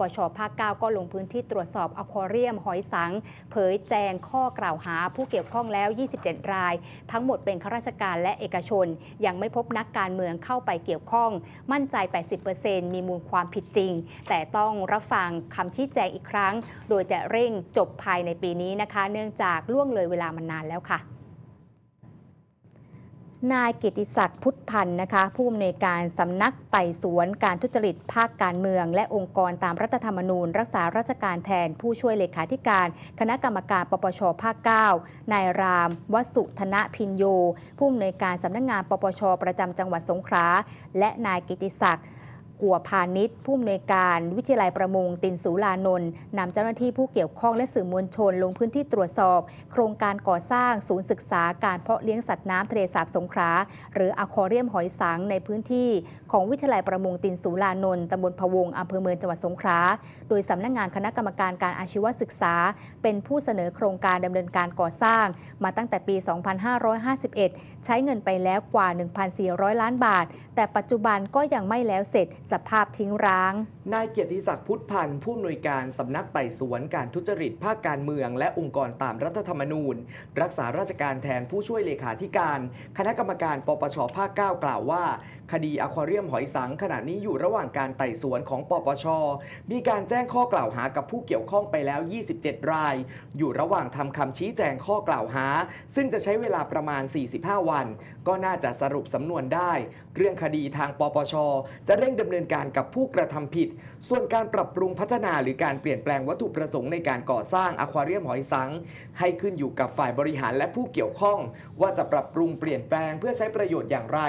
ปชภาค 9 ก็ลงพื้นที่ตรวจสอบอควาเรียมหอยสัง เผยแจงข้อกล่าวหาผู้เกี่ยวข้องแล้ว 27 ราย ทั้งหมดเป็นข้าราชการและเอกชน ยังไม่พบนักการเมืองเข้าไปเกี่ยวข้อง มั่นใจ 80%มีมูลความผิดจริง แต่ต้องรับฟังคำชี้แจงอีกครั้ง โดยจะเร่งจบภายในปีนี้นะคะ เนื่องจากล่วงเลยเวลามานานแล้วค่ะ นายกิติศักดิ์พุทธพันธ์นะคะ ผู้อำนวยการสำนักไต่สวนการทุจริตภาคการเมือง และองค์กรตามรัฐธรรมนูญ รักษาราชการแทนผู้ช่วยเลขาธิการ คณะกรรมการปปชภาค 9 นายราม วสุธนพินโย ผู้อำนวยการสำนักงานปปชประจำจังหวัดสงขลาและนายกิติศักดิ์ กัวพาณิชย์ผู้อำนวยการ วิทยาลัยประมงตินสุรานนท์นำเจ้าหน้าที่ผู้เกี่ยวข้องและสื่อมวลชนลงพื้นที่ตรวจสอบ โครงการก่อสร้างศูนย์ศึกษาการเพาะเลี้ยงสัตว์น้ำทะเลสาบสงขลาหรืออะควาเรียมหอยสังในพื้นที่ ของวิทยาลัยประมงตินสุรานนท์ตำบลพะวงอำเภอเมืองจังหวัดสงขลาโดยสำนักงานคณะกรรมการการอาชีวศึกษา เป็นผู้เสนอโครงการดำเนินการก่อสร้าง มาตั้งแต่ปี 2551 ใช้เงินไปแล้วกว่า 1,400 ล้านบาท แต่ปัจจุบันก็ยังไม่แล้วเสร็จสภาพทิ้งร้างนายเกียรติศักดิ์พุทธพันธ์ผู้อำนวยการสำนักไต่สวนการทุจริตภาคการเมือง และองค์กรตามรัฐธรรมนูญ รักษาราชการแทนผู้ช่วยเลขาธิการ คณะกรรมการปปชภาค 9 กล่าวว่า คดีอควาเรียมหอยสังขณะนี้อยู่ระหว่างการไต่สวนของปปช มีการแจ้งข้อกล่าวหากับผู้เกี่ยวข้องไปแล้ว 27 ราย อยู่ระหว่างทำคำชี้แจงข้อกล่าวหา ซึ่งจะใช้เวลาประมาณ 45 วัน ก็น่าจะสรุปสำนวนได้ เรื่องคดีทางปปช จะเร่งดำเนินการกับผู้กระทำผิดส่วนการปรับปรุงพัฒนาหรือการเปลี่ยนแปลงวัตถุประสงค์ในการก่อสร้างอควาเรียมหอยสัง ให้ขึ้นอยู่กับฝ่ายบริหารและผู้เกี่ยวข้อง ว่าจะปรับปรุงเปลี่ยนแปลงเพื่อใช้ประโยชน์อย่างไร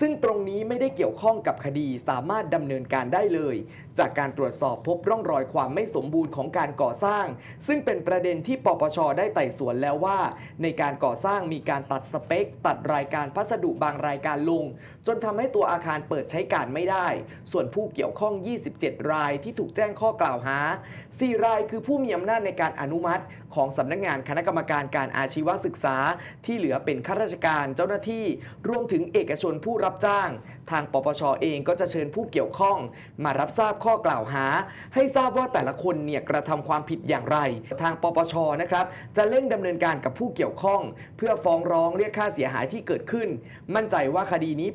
ซึ่งตรงนี้ไม่ได้เกี่ยวข้องกับคดีสามารถดำเนินการได้เลยจากการตรวจสอบพบร่องรอยความไม่สมบูรณ์ของการก่อสร้าง ซึ่งเป็นประเด็นที่ปปชได้ไต่สวนแล้วว่า ในการก่อสร้างมีการตัดสเปค ตัดรายการพัสดุบางรายการลง จนทำให้ตัวอาคารเปิดใช้การไม่ได้ ส่วนผู้เกี่ยวข้อง 27 รายที่ถูกแจ้งข้อกล่าวหา 4 รายคือผู้มีอำนาจในการอนุมัติ ของสำนักงานคณะกรรมการการอาชีวศึกษา ที่เหลือเป็นข้าราชการเจ้าหน้าที่ รวมถึงเอกชนผู้รับจ้าง ทางปปชเองก็จะเชิญผู้เกี่ยวข้อง มารับทราบข้อกล่าวหา ให้ทราบว่าแต่ละคนเนี่ยกระทำความผิดอย่างไร ทางปปชนะครับจะเร่งดำเนินการกับผู้เกี่ยวข้อง เพื่อฟ้องร้องเรียกค่าเสียหายที่เกิดขึ้น มั่นใจว่าคดีนี้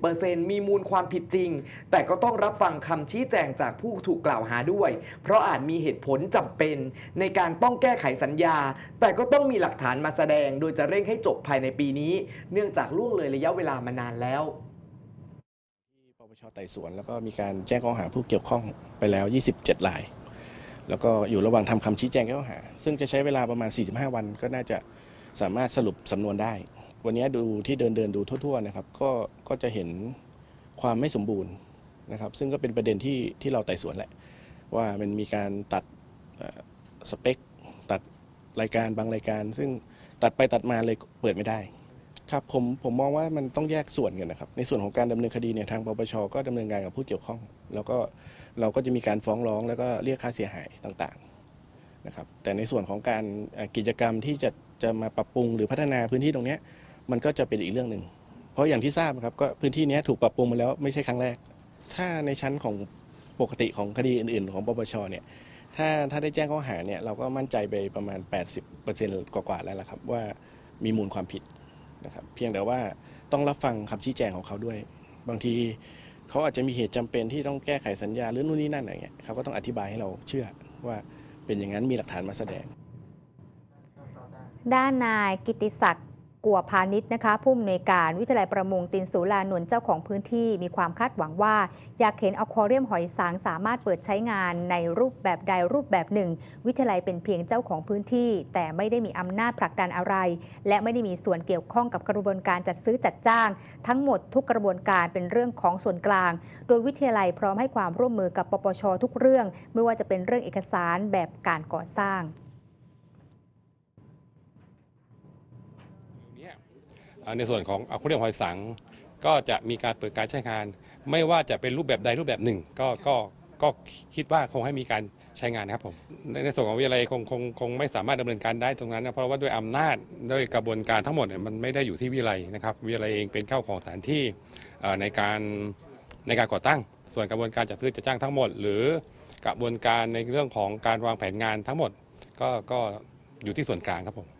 80%มีมูลความผิดจริง แต่ก็ต้องรับฟังคำชี้แจงจากผู้ถูกกล่าวหาด้วย เพราะอาจมีเหตุผลจำเป็น ในการต้องแก้ไขสัญญา แต่ก็ต้องมีหลักฐานมาแสดง โดยจะเร่งให้จบภายในปีนี้ เนื่องจากล่วงเลยระยะเวลามานานแล้ว ปชไต่สวนแล้วก็มีการแจ้งข้อหาผู้เกี่ยวข้องไปแล้ว 27ราย แล้วก็อยู่ระหว่างทำคำชี้แจงข้อหา ซึ่งจะใช้เวลาประมาณ 45 วัน ก็น่าจะสามารถสรุปสำนวนได้ วันนี้ดูที่เดินเดินดูทั่วๆนะครับก็ก็จะเห็นความไม่สมบูรณ์นะครับซึ่งก็เป็นประเด็นที่ที่เราไต่สวนแหละ ว่ามันมีการตัดสเปค ตัดรายการบางรายการ ซึ่งตัดไปตัดมาเลยเปิดไม่ได้ ครับผมผมมองว่ามันต้องแยกส่วนกันนะครับ ในส่วนของการดำเนินคดีเนี่ยทางปปชก็ดำเนินการกับผู้เกี่ยวข้อง แล้วก็เราก็จะมีการฟ้องร้องแล้วก็เรียกค่าเสียหายต่างๆนะครับแต่ในส่วนของการกิจกรรมที่จะจะมาปรับปรุงหรือพัฒนาพื้นที่ตรงนี้มันก็จะเป็นอีกเรื่องหนึ่งเพราะอย่างที่ทราบครับก็พื้นที่นี้ถูกปรับปรุงมาแล้วไม่ใช่ครั้งแรก ถ้าในชั้นของปกติของคดีอื่น ๆ ของปปชเนี่ยถ้าถ้าได้แจ้งข้อหาเนี่ยเราก็มั่นใจไปประมาณ 80%กว่าๆแล้วล่ะครับว่ามีมูลความผิด นะครับเพียงแต่ว่าต้องรับฟังคำชี้แจงของเขาด้วย บางทีเขาอาจจะมีเหตุจำเป็นที่ต้องแก้ไขสัญญาหรือนู่นนี่นั่นอะไรเงี้ยเขาก็ต้องอธิบายให้เราเชื่อว่าเป็นอย่างนั้นมีหลักฐานมาแสดง ด้านนายกิติศักดิ์ กัวพาณิชย์นะคะผู้อำนวยการวิทยาลัยประมงตินสุรานนท์เจ้าของพื้นที่มีความคาดหวังว่า อยากเห็นอควาเรียมหอยสางสามารถเปิดใช้งานในรูปแบบใดรูปแบบหนึ่ง วิทยาลัยเป็นเพียงเจ้าของพื้นที่ แต่ไม่ได้มีอำนาจผลักดันอะไร และไม่ได้มีส่วนเกี่ยวข้องกับกระบวนการจัดซื้อจัดจ้าง ทั้งหมดทุกกระบวนการเป็นเรื่องของส่วนกลาง โดยวิทยาลัยพร้อมให้ความร่วมมือกับปปชทุกเรื่อง ไม่ว่าจะเป็นเรื่องเอกสารแบบการก่อสร้าง นี่ยเอ่อในส่วนของอควาเรียมหอยสัง ก็จะมีการเปิดการใช้งาน ไม่ว่าจะเป็นรูปแบบใดรูปแบบหนึ่ง ก็ก็ก็คิดว่าคงให้มีการใช้งานนะครับผมในส่วนของวิทยาลัยคงคงคงไม่สามารถดำเนินการได้ตรงนั้นนะเพราะว่าด้วยอำนาจด้วยกระบวนการทั้งหมดเนี่ยมันไม่ได้อยู่ที่วิทยาลัยนะครับวิทยาลัยเองเป็นเข้าของสถานที่ในการในการก่อตั้ง ส่วนกระบวนการจัดซื้อจัดจ้างทั้งหมด หรือกระบวนการในเรื่องของการวางแผนงานทั้งหมด ก็ก็อยู่ที่ส่วนกลางครับผม